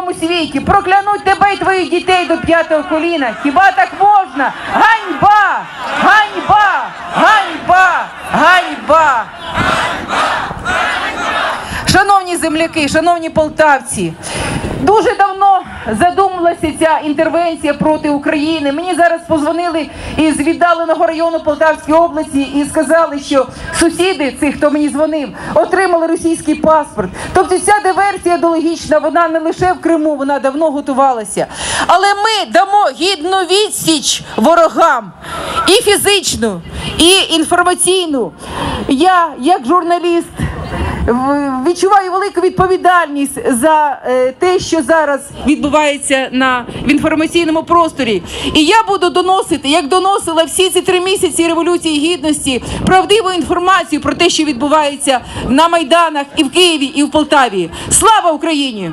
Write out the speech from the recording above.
цілому світі проклянуть тебе і твоїх дітей до п'ятого коліна. Хіба так можна? Ганьба! Ганьба! Ганьба! Ганьба! Шановні земляки, шановні полтавці, дуже давно задумалася ця інтервенція проти України. Мені зараз позвонили із віддаленого району Полтавської області і сказали, що сусіди цих, хто мені дзвонив, отримали російський паспорт. Тобто ця диверсія ідеологічна, вона не лише в Криму, вона давно готувалася. Але ми дамо гідну відсіч ворогам і фізичну, і інформаційну. Я, як журналіст, відчуваю велику відповідальність за е, те, що зараз відбувається на в інформаційному просторі. І я буду доносити, як доносила всі ці три місяці революції гідності, правдиву інформацію про те, що відбувається на майданах і в Києві, і в Полтаві. Слава Україні!